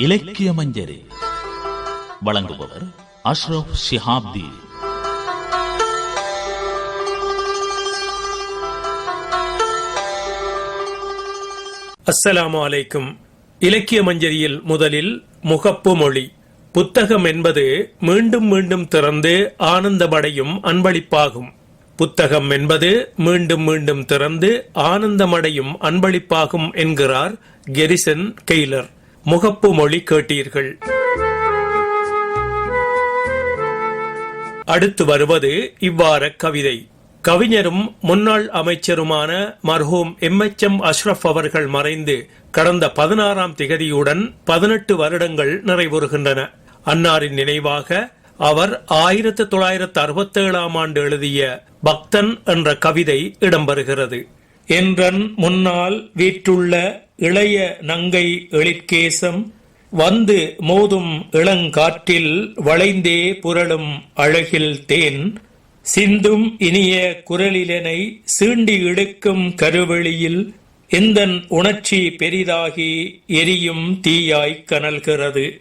இலக்கிய மஞ்சரி வழங்குபவர் அஷ்ரப் ஷிஹாப்தி. அஸ்ஸலாமு அலைக்கும். இலக்கிய மஞ்சரியில் முதலில் முகப்பு மொழி. புத்தகம் என்பது மீண்டும் மீண்டும் திறந்து ஆனந்தமடையும் அன்பளிப்பாகும். புத்தகம் என்பது மீண்டும் மீண்டும் திறந்து ஆனந்தமடையும் அன்பளிப்பாகும் என்கிறார் கெரிசன் கெய்லர். முகப்பு மொழி கேட்டீர்கள். அடுத்து வருவது இவ்வாற கவிதை. கவிஞரும் முன்னாள் அமைச்சருமான மர்ஹூம் எம் எச் எம் அஷ்ரப் அவர்கள் மறைந்து கடந்த பதினாறாம் திகதியுடன் பதினெட்டு வருடங்கள் நிறைவுறுகின்றன. அன்னாரின் நினைவாக அவர் ஆயிரத்தி தொள்ளாயிரத்து அறுபத்தேழாம் ஆண்டு எழுதிய பக்தன் என்ற கவிதை இடம்பெறுகிறது. என்றன் முன்னால் வீற்றுள்ள இளைய நங்கை எழிற்கேசம் வந்து மோதும் இளங்காற்றில் வளைந்தே புரளும் அழகில் தேன். சிந்தும் இனிய குரலிலனை சீண்டி இழுக்கும் கருவெளியில் எந்தன் உணர்ச்சி பெரிதாகி எரியும் தீயாய்க் கனல்கிறது.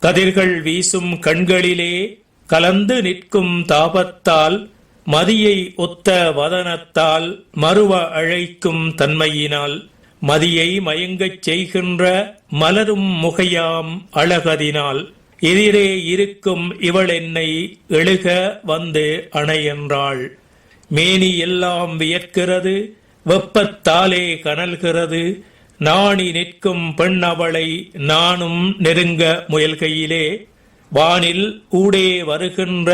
கதிர்கள் வீசும் கண்களிலே கலந்து நிற்கும் தாபத்தால் மதியை ஒத்த வதனத்தால் மறுவ அழைக்கும் தன்மையினால் மதியை மயங்கச் செய்கின்ற மலரும் முகையாம் அழகதினால் எதிரே இருக்கும் இவள் என்னை எழுக வந்து அணையென்றாள். மேனி எல்லாம் வியர்க்கிறது வெப்பத்தாலே கனல்கிறது. நாணி நிற்கும் பெண் அவளை நானும் நெருங்க முயல்கையிலே வானில் ஊடே வருகின்ற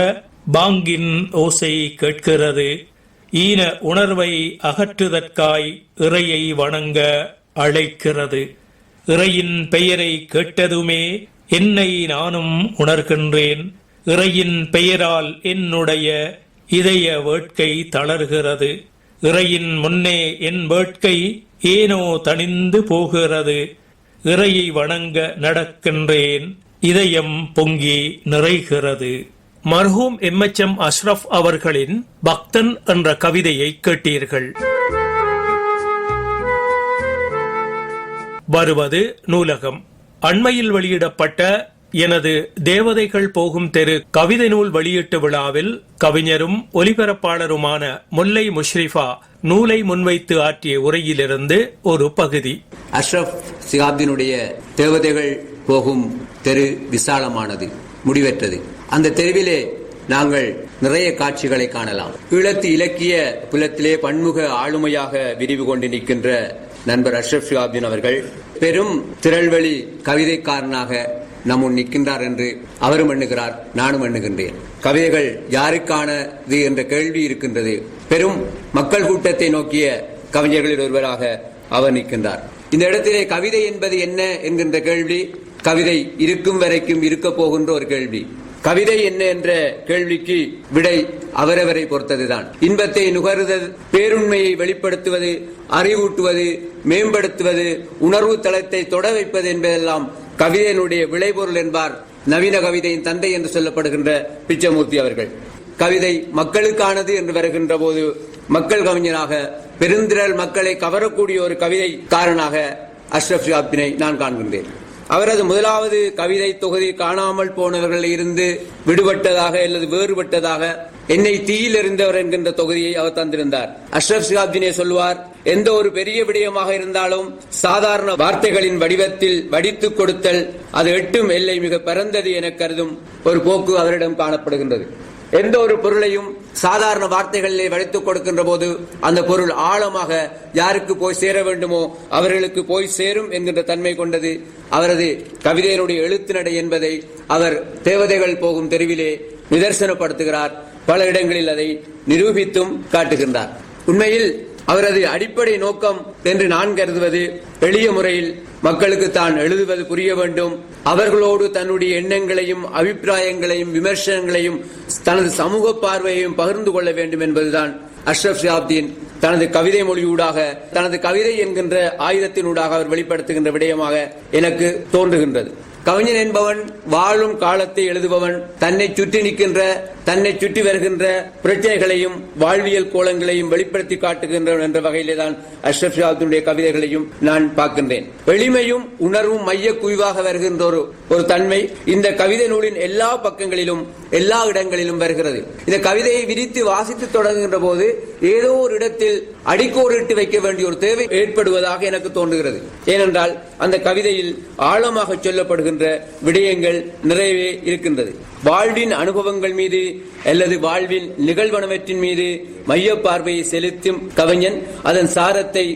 பாங்கின் ஓசை கேட்கிறது. ஈன உணர்வை அகற்றுதற்காய் இறையை வணங்க அழைக்கிறது. இறையின் பெயரை கேட்டதுமே என்னை நானும் உணர்கின்றேன். இறையின் பெயரால் என்னுடைய இதய வேட்கை தளர்கிறது. இறையின் முன்னே என் வேட்கை ஏனோ தணிந்து போகிறது. இறையை வணங்க நடக்கின்றேன். இதயம் பொங்கி நிறைகிறது. மர்ஹூம் எம் எச் எம் அஷ்ரப் அவர்களின் பக்தன் என்ற கவிதையை கேட்டீர்கள். வருவது நூலகம். அண்மையில் வெளியிடப்பட்ட எனது தேவதைகள் போகும் தெரு கவிதை நூல் வெளியீட்டு விழாவில் கவிஞரும் ஒலிபரப்பாளருமான முல்லை முஷ்ரிஃபா நூலை முன்வைத்து ஆற்றிய உரையிலிருந்து ஒரு பகுதி. அஷ்ரப் சிகாப்தினுடைய தேவதைகள் போகும் தெரு விசாலமானது முடிவற்றது. அந்த தெருவிலே நாங்கள் நிறைய காட்சிகளை காணலாம். ஈழத்து இலக்கிய புலத்திலே பன்முக ஆளுமையாக விரிவு கொண்டு நிற்கின்ற நண்பர் அஷ்ரப் ஷிகாப்தீன் அவர்கள் பெரும் திரள்வழி கவிதைக்காரனாக நம்முன் நிற்கின்றார் என்று அவரும் எண்ணுகிறார் நானும் எண்ணுகின்றேன். கவிதைகள் யாருக்கானது என்ற கேள்வி இருக்கின்றது. பெரும் மக்கள் கூட்டத்தை நோக்கிய கவிஞர்களில் ஒருவராக அவர் நிற்கின்றார். இந்த இடத்திலே கவிதை என்பது என்ன என்கின்ற கேள்வி கவிதை இருக்கும் வரைக்கும் இருக்க போகின்ற ஒரு கேள்வி. கவிதை என்ன என்ற கேள்விக்கு விடை அவரவரை பொறுத்ததுதான். இன்பத்தை நுகர்தல் பேருண்மையை வெளிப்படுத்துவது அறிவூட்டுவது மேம்படுத்துவது உணர்வு தளத்தை தொட வைப்பது என்பதெல்லாம் கவிதையினுடைய விளைபொருள் என்பார் நவீன கவிதையின் தந்தை என்று சொல்லப்படுகின்ற பிச்சமூர்த்தி அவர்கள். கவிதை மக்களுக்கானது என்று வருகின்ற போது மக்கள் கவிஞனாக பெருந்திரள் மக்களை கவரக்கூடிய ஒரு கவிதைக்காரனாக அஷ்ரப் ஷாப்பினை நான் காண்கின்றேன். அவரது முதலாவது கவிதை தொகுதி காணாமல் போனவர்கள் இருந்து விடுபட்டதாக அல்லது வேறுபட்டதாக என்னை தீயில் எறிந்தவர் என்கின்ற தொகுதியை அவர் தந்திருந்தார். அஷ்ரப் சிகாப்தினே சொல்வார் எந்த ஒரு பெரிய விடயமாக இருந்தாலும் சாதாரண வார்த்தைகளின் வடிவத்தில் வடித்து கொடுத்தல் அது எட்டும் எல்லை மிக பரந்தது என கருதும் ஒரு போக்கு அவரிடம் காணப்படுகின்றது. எந்த ஒரு பொருளையும் சாதாரண வார்த்தைகளிலே வடித்துக் கொடுக்கின்ற போது அந்த பொருள் ஆழமாக யாருக்கு போய் சேர வேண்டுமோ அவர்களுக்கு போய் சேரும் என்கின்ற தன்மை கொண்டது. அவரது கவிதையினுடைய எழுத்து நடை என்பதை அவர் தேவதைகள் போகும் தெருவிலே நிதர்சனப்படுத்துகிறார். பல இடங்களில் அதை நிரூபித்தும் காட்டுகின்றார். உண்மையில் அவரது அடிப்படை நோக்கம் என்று நான் கருதுவது எளிய முறையில் மக்களுக்கு தான் எழுதுவது புரிய வேண்டும். அவர்களோடு தன்னுடைய எண்ணங்களையும் அபிப்பிராயங்களையும் விமர்சனங்களையும் தனது சமூக பார்வையையும் பகிர்ந்து கொள்ள வேண்டும் என்பதுதான் அஷ்ரப் ஷியாப்தீன் தனது கவிதை மொழியூடாக தனது கவிதை என்கின்ற ஆயுதத்தினூடாக அவர் வெளிப்படுத்துகின்ற விடயமாக எனக்கு தோன்றுகின்றது. கவிஞன் என்பவன் வாழும் காலத்தை எழுதுபவன் தன்னை சுற்றி நிற்கின்ற தன்னை சுற்றி வருகின்ற பிரச்சனைகளையும் வாழ்வியல் கோலங்களையும் வெளிப்படுத்தி காட்டுகின்றவன் என்ற வகையிலே தான் அஷ்ரப் ஷாத்தினுடைய கவிதைகளையும் நான் பார்க்கின்றேன். எளிமையும் உணர்வும் மைய குவிவாக வருகின்ற ஒரு ஒரு தன்மை இந்த கவிதை நூலின் எல்லா பக்கங்களிலும் எல்லா இடங்களிலும் வருகிறது. இந்த கவிதையை விரித்து வாசித்து தொடங்குகின்ற போது ஏதோ ஒரு இடத்தில் அடிக்கோடிட்டு வைக்க வேண்டிய ஒரு தேவை ஏற்படுவதாக எனக்கு தோன்றுகிறது. ஏனென்றால் அந்த கவிதையில் ஆழமாக சொல்லப்படுகின்ற விடயங்கள் நிறையவே இருக்கின்றது. வாழ்வின் அனுபவங்கள் மீது அல்லது வாழ்வின் நிகழ்வனவற்றின் மீது மைய பார்வையை செலுத்தும் கவிஞன் அதன் சாரத்தை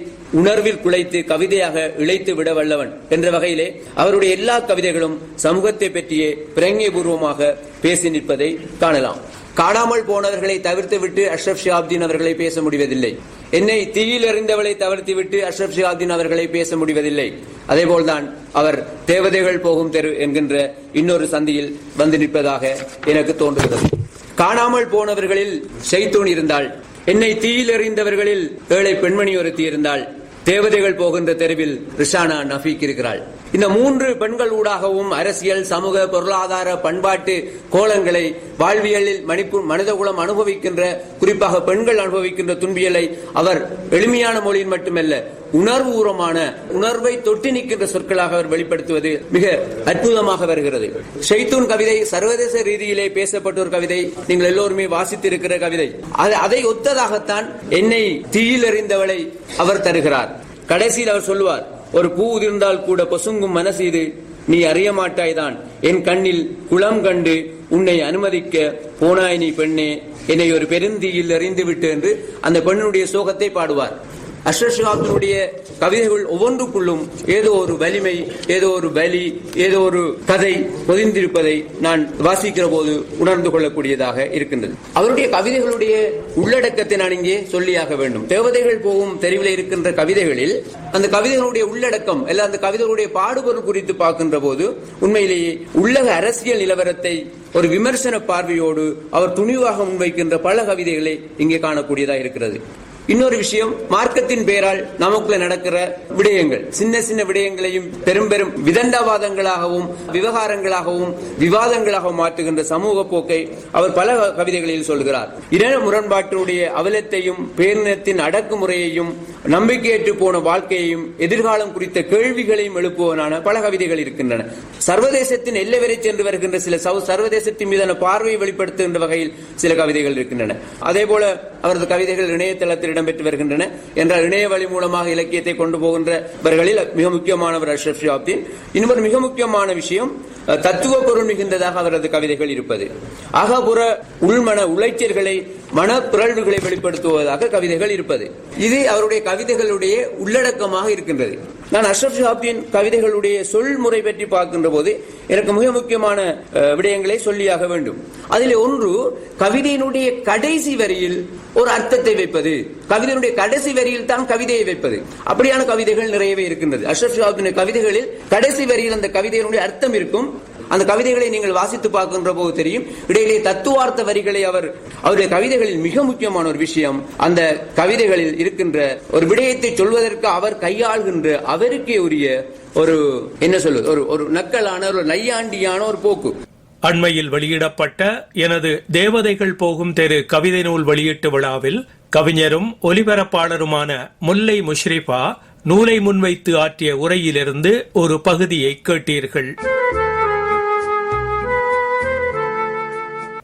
உணர்வில் குலைத்து கவிதையாக இழைத்து விட வல்லவன் என்ற வகையிலே அவருடைய எல்லா கவிதைகளும் சமூகத்தை பற்றியே பிரங்கபூர்வமாக பேசி நிற்பதை காணலாம். காணாமல் போனவர்களை தவிர்த்து விட்டு அஷ்ரப் ஷியாப்தீன் அவர்களை பேச முடிவதில்லை. என்னை தீயில் எறிந்தவளை தவிர்த்து விட்டு அஷ்ரப் ஷியாப்தீன் அவர்களை பேச முடிவதில்லை. அதேபோல்தான் அவர் தேவதைகள் போகும் தெரு என்கின்ற இன்னொரு சந்தியில் வந்து நிற்பதாக எனக்கு தோன்றுகிறது. காணாமல் போனவர்களில் ஷைத்தூன் இருந்தால் என்னை தீயில் எறிந்தவர்களில் ஏழை பெண்மணி ஒருத்தி இருந்தால் தேவதைகள் போகின்ற தெருவில் ரிஷானா நஃபீக் இருக்கிறாள். இந்த மூன்று பெண்கள் ஊடாகவும் அரசியல் சமூக பொருளாதார பண்பாட்டு கோலங்களை வாழ்வியலில் மணிப்பு மனிதகுலம் அனுபவிக்கின்ற குறிப்பாக பெண்கள் அனுபவிக்கின்ற துன்பியலை அவர் எளிமையான மொழியில் மட்டுமல்ல உணர்வுபூர்வமான உணர்வை தொட்டி நிற்கின்ற சொற்களாக அவர் வெளிப்படுத்துவது மிக அற்புதமாக வருகிறது. ஷெய்தூன் கவிதை சர்வதேச ரீதியிலே பேசப்பட்ட ஒரு கவிதை நீங்கள் எல்லோருமே வாசித்திருக்கிற கவிதை. அதை ஒத்ததாகத்தான் என்னை தீயில் எறிந்தவளை அவர் தருகிறார். கடைசியில் அவர் சொல்லுவார் ஒரு பூ உதிர்ந்தால் கூட பொசுங்கும் மனசு இது. நீ அறிய மாட்டாய்தான் என் கண்ணில் குளம் கண்டு உன்னை அனுமதிக்க போனாய் நீ பெண்ணே. என்னை ஒரு பெருந்தீயில் எறிந்து விட்டு என்று அந்த பெண்ணுடைய சோகத்தை பாடுவார். அஷ்ரஷாத்தினுடைய கவிதைகள் ஒவ்வொன்றுக்குள்ளும் ஏதோ ஒரு வலிமை ஏதோ ஒரு வலி ஏதோ ஒரு கதை பொதிந்திருப்பதை நான் வாசிக்கிற போது உணர்ந்து கொள்ளக்கூடியதாக இருக்கின்றது. அவருடைய கவிதைகளுடைய உள்ளடக்கத்தை நான் இங்கே சொல்லியாக வேண்டும். தேவதைகள் போகும் தெருவில் இருக்கின்ற கவிதைகளில் அந்த கவிதைகளுடைய உள்ளடக்கம் அல்ல அந்த கவிதைகளுடைய பாடுபொருள் குறித்து பார்க்கின்ற போது உண்மையிலேயே உள்ளக அரசியல் நிலவரத்தை ஒரு விமர்சன பார்வையோடு அவர் துணிவாக முன்வைக்கின்ற பல கவிதைகளை இங்கே காணக்கூடியதாக இருக்கிறது. இன்னொரு விஷயம் மார்க்கத்தின் பெயரால் நமக்குள்ள நடக்கிற விடயங்கள் சின்ன சின்ன விடயங்களையும் பெரும் பெரும் விதண்டாவாதங்களாகவும் விவகாரங்களாகவும் விவாதங்களாகவும் மாற்றுகின்ற சமூக போக்கை அவர் பல கவிதைகளில் சொல்கிறார். இன முரண்பாட்டினுடைய அவலத்தையும் பேரினத்தின் அடக்குமுறையையும் நம்பிக்கையற்று போன வாழ்க்கையையும் எதிர்காலம் குறித்த கேள்விகளையும் எழுப்புவனான பல கவிதைகள் இருக்கின்றன. சர்வதேசத்தின் எல்லை வரை சென்று வருகின்ற சில சர்வதேசத்தின் மீதான பார்வையை வெளிப்படுத்துகின்ற வகையில் சில கவிதைகள் இருக்கின்றன. அதே போல அவரது கவிதைகள் இணையதளத்தில் இடம்பெற்று வருகின்றன என்றால் இணைய வழி மூலமாக இலக்கியத்தை கொண்டு போகின்றவர்களில் மிக முக்கியமானவர் அஷ்ரப் ஷியாப்தீன். இன்னொரு மிக முக்கியமான விஷயம் தத்துவ பொருள் மிகுந்ததாக அவரது கவிதைகள் இருப்பது. அகபுற உள்மன உளைச்சல்களை மன பிறழ்வுகளை வெளிப்படுத்துவதாக கவிதைகள் இருப்பது. இது அவருடைய கவிதைகளுடைய உள்ளடக்கமாக இருக்கின்றது. நான் அஷ்ரப் ஷாப்தின் கவிதைகளுடைய சொல்முறை பற்றி பார்க்கின்ற போது எனக்கு மிக முக்கியமான விடயங்களை சொல்லியாக வேண்டும். அதில் ஒன்று கவிதையினுடைய கடைசி வரியில் ஒரு அர்த்தத்தை வைப்பது. கவிதையினுடைய கடைசி வரியில் தான் கவிதையை வைப்பது. அப்படியான கவிதைகள் நிறையவே இருக்கின்றது. அஷ்ரப் ஷாப்தின் கவிதைகளில் கடைசி வரியில் அந்த கவிதையினுடைய அர்த்தம் இருக்கும். அந்த கவிதைகளை நீங்கள் வாசித்து பார்க்கின்ற போது தெரியும். இடையிலே தத்துவார்த்த வரிகளை அவர் அவருடைய கவிதைகளில் மிக முக்கியமான ஒரு விஷயம் அந்த கவிதைகளில் இருக்கின்ற ஒரு விடயத்தை சொல்வதற்கு அவர் கையாள்கின்ற அவருக்கே உரிய ஒரு என்ன சொல்வது ஒரு ஒரு நக்கலான ஒரு நையாண்டியான ஒரு போக்கு. அண்மையில் வெளியிடப்பட்ட எனது தேவதைகள் போகும் தெரு கவிதை நூல் வெளியீட்டு விழாவில் கவிஞரும் ஒலிபரப்பாளருமான முல்லை முஷ்ரிஃபா நூலை முன்வைத்து ஆற்றிய உரையிலிருந்து ஒரு பகுதியை கேட்டீர்கள்.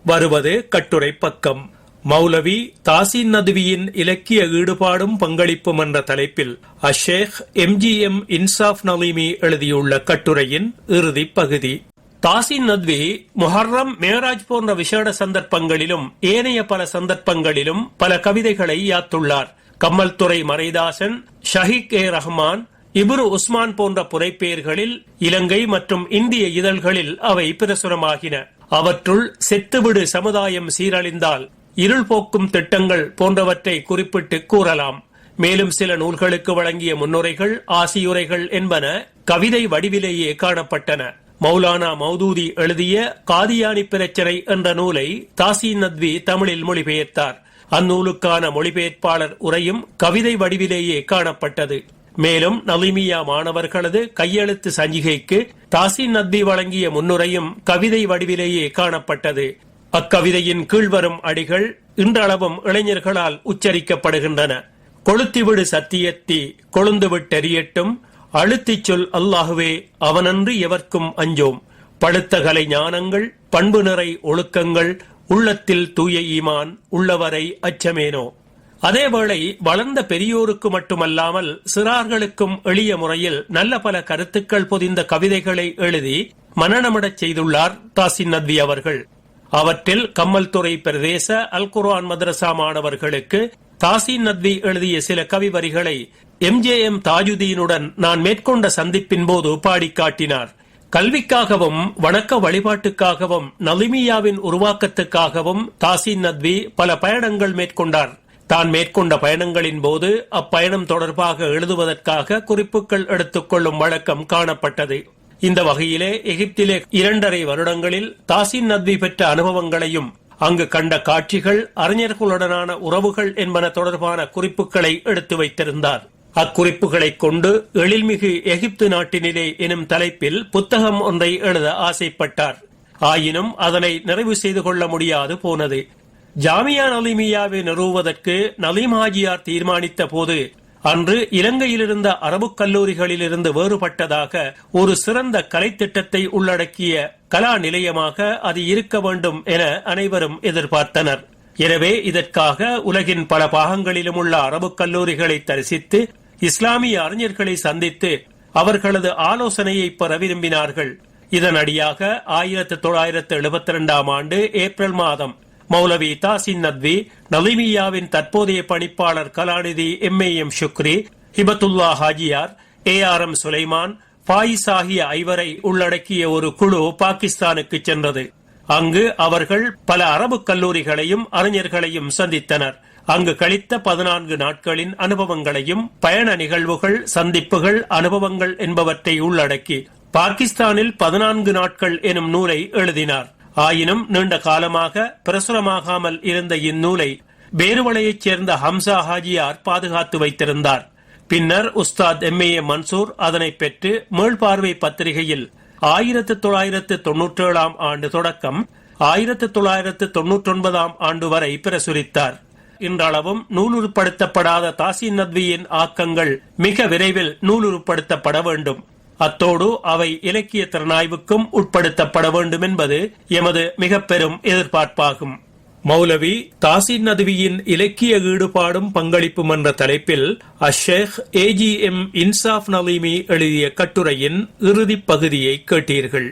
வருவது கட்டுரை பக்கம். மௌலவி தாசின் நதுவியின் இலக்கிய ஈடுபாடும் பங்களிப்பும் என்ற தலைப்பில் அஷேக் எம்ஜிஎம் இன்சாப் நலீமி எழுதியுள்ள கட்டுரையின் இறுதி பகுதி. தாசின் நத்வி முஹர்ரம் மேராஜ் போன்ற விசேட சந்தர்ப்பங்களிலும் ஏனைய பல சந்தர்ப்பங்களிலும் பல கவிதைகளை யாத்துள்ளார். கம்மல்துறை மறைதாசன் ஷஹீக் ஏ ரஹ்மான் இபுரு உஸ்மான் போன்ற புனைப்பெயர்களில் இலங்கை மற்றும் இந்திய இதழ்களில் அவை பிரசுரமாகின. அவற்றுள் செத்துவிடு சமுதாயம் சீரழிந்தால் இருள் போக்கும் திட்டங்கள் போன்றவற்றை குறிப்பிட்டு கூறலாம். மேலும் சில நூல்களுக்கு வழங்கிய முன்னுரைகள் ஆசியுரைகள் என்பன கவிதை வடிவிலேயே காணப்பட்டன. மௌலானா மௌதூதி எழுதிய காதியானி பிரச்சனை என்ற நூலை தாசீன் நத்வி தமிழில் மொழிபெயர்த்தார். அந்நூலுக்கான மொழிபெயர்ப்பாளர் உரையும் கவிதை வடிவிலேயே காணப்பட்டது. மேலும் நலிமியா மாணவர்களது கையெழுத்து சஞ்சிகைக்கு தாசின் நத்தி வழங்கிய முன்னுரையும் கவிதை வடிவிலேயே காணப்பட்டது. அக்கவிதையின் கீழ்வரும் அடிகள் இன்றளவும் இளைஞர்களால் உச்சரிக்கப்படுகின்றன. கொளுத்திவிடு சத்தியத்தி கொழுந்துவிட்டெறியட்டும் அழுத்திச் சொல் அல்லாஹுவே அவனன்று எவர்க்கும் அஞ்சோம். பழுத்த கலை ஞானங்கள் பண்பு நிறை ஒழுக்கங்கள் உள்ளத்தில் தூய ஈமான் உள்ளவரை அச்சமேனோ. அதேவேளை வளர்ந்த பெரியோருக்கு மட்டுமல்லாமல் சிறார்களுக்கும் எளிய முறையில் நல்ல பல கருத்துக்கள் பொதிந்த கவிதைகளை எழுதி மனநமிடச் செய்துள்ளார் தாசின் நத்வி அவர்கள். அவற்றில் கம்மல்துறை பிரதேச அல் குர்ஆன் மதரசா மாணவர்களுக்கு தாசின் நத்வி எழுதிய சில கவி வரிகளை எம்ஜேஎம் தாஜுதீனுடன் நான் மேற்கொண்ட சந்திப்பின் போது பாடிக் காட்டினார். கல்விக்காகவும் வணக்க வழிபாட்டுக்காகவும் நலிமியாவின் உருவாக்கத்துக்காகவும் தாசின் நத்வி பல பயணங்கள் மேற்கொண்டார். தான் மேற்கொண்ட பயணங்களின் போது அப்பயணம் தொடர்பாக எழுதுவதற்காக குறிப்புகள் எடுத்துக்கொள்ளும் வழக்கம் காணப்பட்டது. இந்த வகையிலே எகிப்திலே இரண்டரை வருடங்களில் தாசின் நத்வி பெற்ற அனுபவங்களையும் அங்கு கண்ட காட்சிகள் அறிஞர்களுடனான உறவுகள் என்பன தொடர்பான குறிப்புகளை எடுத்து வைத்திருந்தார். அக்குறிப்புகளைக் கொண்டு எழில்மிகு எகிப்து நாட்டினிலே எனும் தலைப்பில் புத்தகம் ஒன்றை எழுத ஆசைப்பட்டார். ஆயினும் அதனை நிறைவு செய்து கொள்ள முடியாது போனது. ஜாமியா நலிமியாவை நிறுவுவதற்கு நலீம் ஹாஜியார் தீர்மானித்த போது அன்று இலங்கையிலிருந்த அரபு கல்லூரிகளிலிருந்து வேறுபட்டதாக ஒரு சிறந்த கலை திட்டத்தை உள்ளடக்கிய கலா நிலையமாக அது இருக்க வேண்டும் என அனைவரும் எதிர்பார்த்தனர். எனவே இதற்காக உலகின் பல பாகங்களிலும் உள்ள அரபு கல்லூரிகளை தரிசித்து இஸ்லாமிய அறிஞர்களை சந்தித்து அவர்களது ஆலோசனையை பெற விரும்பினார்கள். இதனடியாக ஆயிரத்தி தொள்ளாயிரத்து எழுபத்தி இரண்டாம் ஆண்டு ஏப்ரல் மாதம் மௌலவி தாசின் நத்வி நலிமியாவின் தற்போதைய பணிப்பாளர் கலாநிதி M. A. M. Shukri Hibathullah Hajiyar A. R. M. Sulaiman Fayiz ஆகிய ஐவரை உள்ளடக்கிய ஒரு குழு பாகிஸ்தானுக்கு சென்றது. அங்கு அவர்கள் பல அரபு கல்லூரிகளையும் அறிஞர்களையும் சந்தித்தனர். அங்கு கழித்த பதினான்கு நாட்களின் அனுபவங்களையும் பயண நிகழ்வுகள் சந்திப்புகள் அனுபவங்கள் என்பவற்றை உள்ளடக்கி பாகிஸ்தானில் பதினான்கு நாட்கள் எனும் நூலை எழுதினார். ஆயினும் நீண்ட காலமாக பிரசுரமாகாமல் இருந்த இந்நூலை பேருவளையைச் சேர்ந்த ஹம்சா ஹாஜியார் பாதுகாத்து வைத்திருந்தார். பின்னர் உஸ்தாத் எம் ஏ மன்சூர் அதனை பெற்று மீள்பார்வை பத்திரிகையில் ஆயிரத்து தொள்ளாயிரத்து தொன்னூற்றேழாம் ஆண்டு தொடக்கம் ஆயிரத்து தொள்ளாயிரத்து தொன்னூற்றொன்பதாம் ஆண்டு வரை பிரசுரித்தார். இன்றளவும் நூலுருப்படுத்தப்படாத தாசின் நத்வியின் ஆக்கங்கள் மிக விரைவில் நூலுருப்படுத்தப்பட வேண்டும். அத்தோடு அவை இலக்கிய திறனாய்வுக்கும் உட்படுத்தப்பட வேண்டும் என்பது எமது மிக பெரும் எதிர்பார்ப்பாகும். மௌலவி தாசின் நதுவியின் இலக்கிய ஈடுபாடும் பங்களிப்பும் என்ற தலைப்பில் அஷேக் ஏஜிஎம் இன்சாப் நலீமி எழுதிய கட்டுரையின் இறுதிப் பகுதியை கேட்டீர்கள்.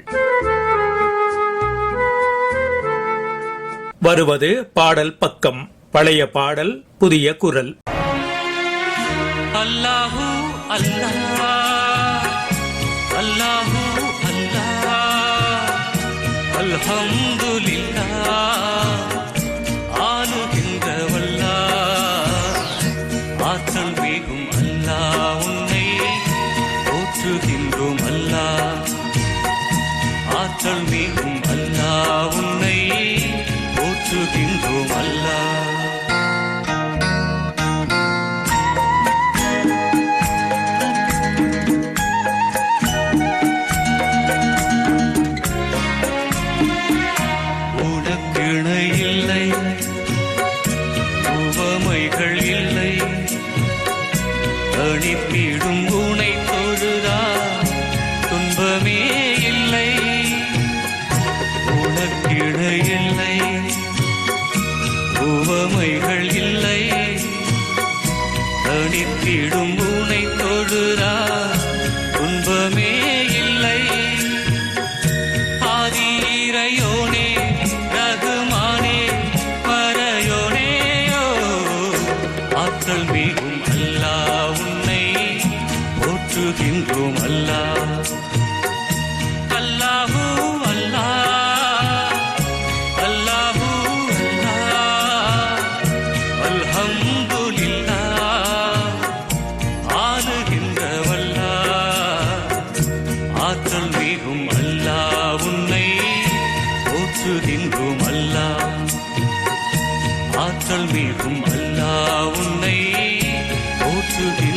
வருவது பாடல் பக்கம். பழைய பாடல் புதிய குரல். அல்லாஹு அல்லாஹ் அல்லாஹு. também போற்றுகின்றோம் அல்லாஹ்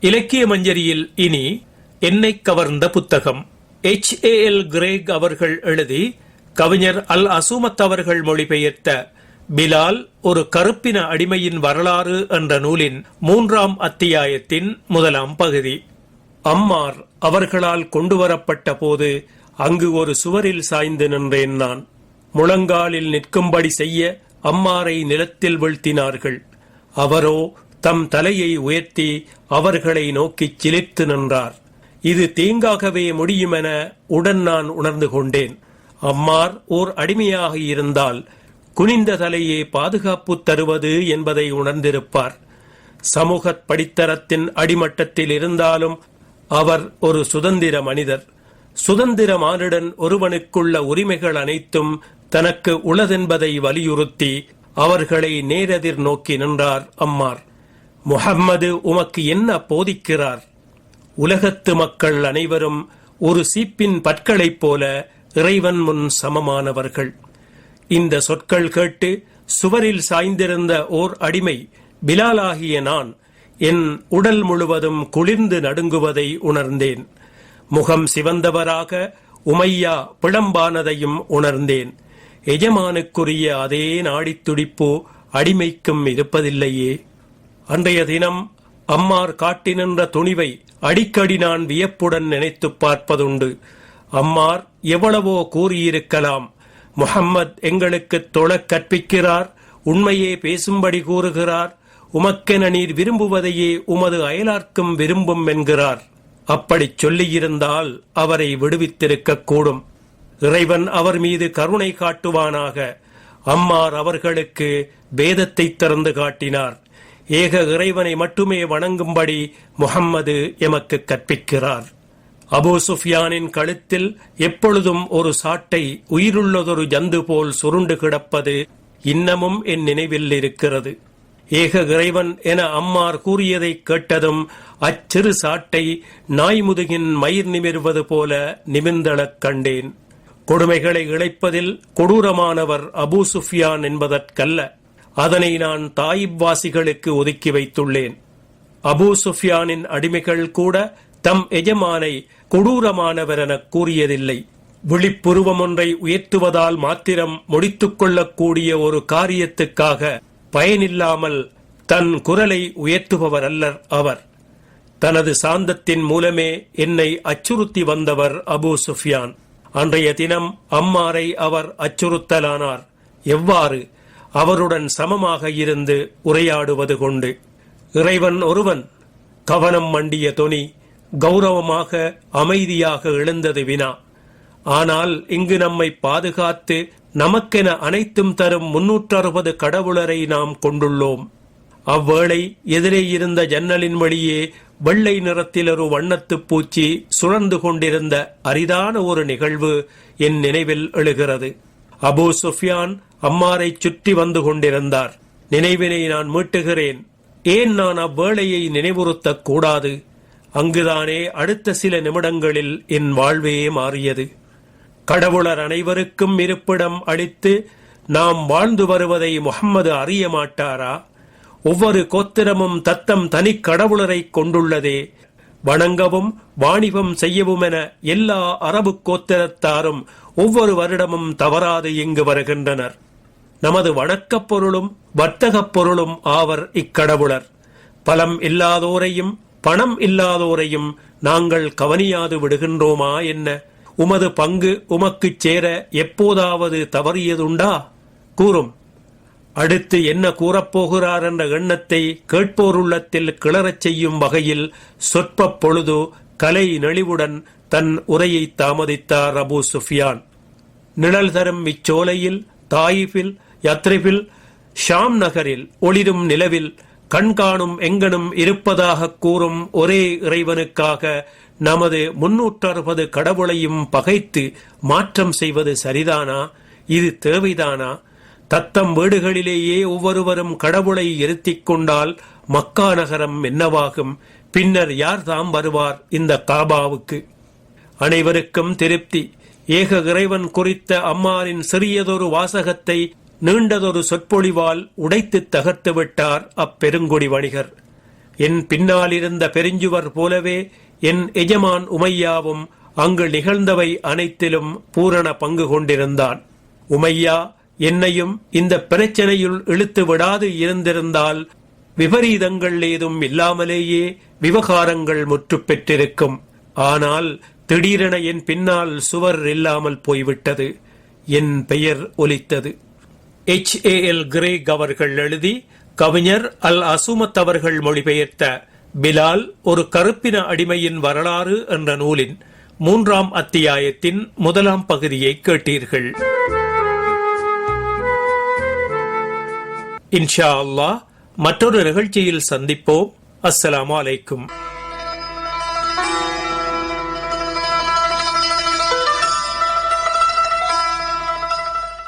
இலக்கிய மஞ்சரியில் இனி என்னை கவர்ந்த புத்தகம். எச் ஏ எல் கிரேக் அவர்கள் எழுதி கவிஞர் அல் அசூமத் அவர்கள் மொழிபெயர்த்த பிலால் ஒரு கருப்பின அடிமையின் வரலாறு என்ற நூலின் மூன்றாம் அத்தியாயத்தின் முதலாம் பகுதி. அம்மார் அவர்களால் கொண்டுவரப்பட்ட போது அங்கு ஒரு சுவரில் சாய்ந்து நின்றேன் நான். முழங்காலில் நிற்கும்படி செய்ய அம்மாரை நிலத்தில் வீழ்த்தினார்கள். அவரோ தம் தலையை உயர்த்தி அவர்களை நோக்கிச் சிலிர்த்து நின்றார். இது தீங்காகவே முடியுமென உடன் நான் உணர்ந்து கொண்டேன். அம்மார் ஓர் அடிமையாக இருந்தால் குனிந்த தலையே பாதுகாப்பு தருவது என்பதை உணர்ந்திருப்பார். சமூக படித்தரத்தின் அடிமட்டத்தில் இருந்தாலும் அவர் ஒரு சுதந்திர மனிதர். சுதந்திர மானுடன் ஒருவனுக்குள்ள உரிமைகள் அனைத்தும் தனக்கு உளதென்பதை வலியுறுத்தி அவர்களை நேரெதிர் நோக்கி நின்றார் அம்மார். முஹம்மது உமக்கு என்ன போதிக்கிறார்? உலகத்து மக்கள் அனைவரும் ஒரு சீப்பின் பற்களைப் போல இறைவன் முன் சமமானவர்கள். இந்த சொற்கள் கேட்டு சுவரில் சாய்ந்திருந்த ஓர் அடிமை பிலாலாகிய நான் என் உடல் முழுவதும் குளிர்ந்து நடுங்குவதை உணர்ந்தேன். முகம் சிவந்தவராக உமையா பிளம்பானதையும் உணர்ந்தேன். எஜமானுக்குரிய அதே நாடித்துடிப்பு அடிமைக்கும் இருப்பதில்லையே. அன்றைய தினம் அம்மார் காட்டி நின்ற துணிவை அடிக்கடி நான் வியப்புடன் நினைத்துப் பார்ப்பதுண்டு. அம்மார் எவ்வளவோ கூறியிருக்கலாம். முகம்மத் எங்களுக்கு தொழக் கற்பிக்கிறார் உண்மையே பேசும்படி கூறுகிறார் உமக்கென நீர் விரும்புவதையே உமது அயலார்க்கும் விரும்பும் என்கிறார். அப்படிச் சொல்லியிருந்தால் அவரை விடுவித்திருக்க கூடும். இறைவன் அவர் மீது கருணை காட்டுவானாக. அம்மார் அவர்களுக்கு வேதத்தை திறந்து காட்டினார். ஏக இறைவனை மட்டுமே வணங்கும்படி முகம்மது எமக்கு கற்பிக்கிறார். அபு சுஃபியானின் கழுத்தில் எப்பொழுதும் ஒரு சாட்டை உயிருள்ளதொரு ஜந்து போல் சுருண்டு கிடப்பது இன்னமும் என் நினைவில் இருக்கிறது. ஏக இறைவன் என அம்மார் கூறியதை கேட்டதும் அச்சிறு சாட்டை நாய் முதுகின் மயிர் நிமிர்வது போல நிமிர்ந்தளக் கண்டேன். கொடுமைகளை இழைப்பதில் கொடூரமானவர் அபு சுஃபியான் என்பதற்கல்ல. அதனை நான் தாயிப்வாசிகளுக்கு ஒதுக்கி வைத்துள்ளேன். அபூ சுஃபியானின் அடிமைகள் கூட தம் எஜமானை கொடூரமானவர் என கூறியதில்லை. விழிப்புருவம் ஒன்றை உயர்த்துவதால் மாத்திரம் முடித்துக் கொள்ளக்கூடிய ஒரு காரியத்துக்காக பயனில்லாமல் தன் குரலை உயர்த்துபவர் அல்லர் அவர். தனது சாந்தத்தின் மூலமே என்னை அச்சுறுத்தி வந்தவர் அபு சுஃபியான். அன்றைய தினம் அம்மாரை அவர் அச்சுறுத்தலானார். எவ்வாறு அவருடன் சமமாக இருந்து உரையாடுவது கொண்டு இறைவன் ஒருவன் கவனம் மண்டிய தொனி கௌரவமாக அமைதியாக எழுந்தது வினா. ஆனால் இங்கு நம்மை பாதுகாத்து நமக்கென அனைத்தும் தரும் முன்னூற்று அறுபது கடவுளரை நாம் கொண்டுள்ளோம். அவ்வேளை எதிரே இருந்த ஜன்னலின் வழியே வெள்ளை நிறத்தில் ஒரு வண்ணத்துப் பூச்சி சுழந்து கொண்டிருந்த அரிதான ஒரு நிகழ்வு என் நினைவில் எழுகிறது. அபு சுஃபியான் அம்மாரை சுற்றி வந்து கொண்டிருந்தார். நினைவினை நான் மீட்டுகிறேன். ஏன் நான் அவ்வேளையை நினைவுறுத்தக் கூடாது அங்குதானே அடுத்த சில நிமிடங்களில் என் வாழ்வே மாறியது. கடவுளர் அனைவருக்கும் இருப்பிடம் அளித்து நாம் வாழ்ந்து வருவதை முகம்மது அறிய மாட்டாரா? ஒவ்வொரு கோத்திரமும் தத்தம் தனி கடவுளரை கொண்டுள்ளதே. வணங்கவும் வாணிபம் செய்யவும் என எல்லா அரபு கோத்திரத்தாரும் ஒவ்வொரு வருடமும் தவறாது இங்கு வருகின்றனர். நமது வணக்கப் பொருளும் வர்த்தகப் பொருளும் ஆவர் இக்கடவுளர். பலம் இல்லாதோரையும் பணம் இல்லாதோரையும் நாங்கள் கவனியாது விடுகின்றோமா என்ன? உமது பங்கு உமக்குச் சேர எப்போதாவது தவறியதுண்டா? கூறும். அடுத்து என்ன கூறப்போகிறார் என்ற எண்ணத்தை கேட்போருள்ளத்தில் கிளறச் செய்யும் வகையில் சொற்ப பொழுது கலை நெளிவுடன் தன் உரையை தாமதித்தார் அபு சுஃபியான். நிழல் தரும் இச்சோலையில் தாயிஃபில் யத்ரிபில் ஷாம் நகரில் ஒளிரும் நிலவில் கண்காணும் எங்கனும் இருப்பதாக கூறும் ஒரே இறைவனுக்காக நமது முன்னூற்றறுபது கடவுளையும் பகைத்து மாற்றம் செய்வது சரிதானா? இது தேவைதானா? தத்தம் வீடுகளிலேயே ஒவ்வொருவரும் கடவுளை இருத்திக் கொண்டால் மக்கா நகரம் என்னவாகும்? பின்னர் யார் தாம் வருவார் இந்த காபாவுக்கு? அனைவருக்கும் திருப்தி. ஏக இறைவன் குறித்த அம்மாரின் சிறியதொரு வாசகத்தை நீண்டதொரு சொற்பொழிவால் உடைத்து தகர்த்து விட்டார் அப்பெருங்குடி வணிகர். என் பின்னாலிருந்த பெருஞ்சுவர் போலவே என் எஜமான் உமையாவும் அங்கு நிகழ்ந்தவை அனைத்திலும் பூரண பங்கு கொண்டிருந்தான். உமையா என்னையும் இந்த பிரச்சனையுள் இழுத்து விடாது இருந்திருந்தால் விபரீதங்கள் ஏதும் இல்லாமலேயே விவகாரங்கள் முற்று பெற்றிருக்கும். ஆனால் திடீரென என் பின்னால் சுவர் இல்லாமல் போய்விட்டது. என் பெயர் ஒலித்தது. எச் ஏ எல் கிரேக் அவர்கள் எழுதி கவிஞர் அல் அசுமத் அவர்கள் மொழிபெயர்த்த பிலால் ஒரு கருப்பின அடிமையின் வரலாறு என்ற நூலின் மூன்றாம் அத்தியாயத்தின் முதலாம் பகுதியை கேட்டீர்கள். இன்ஷா அல்லாஹ் மற்றொரு நிகழ்ச்சியில் சந்திப்போம். அஸ்ஸலாமு அலைக்கும்.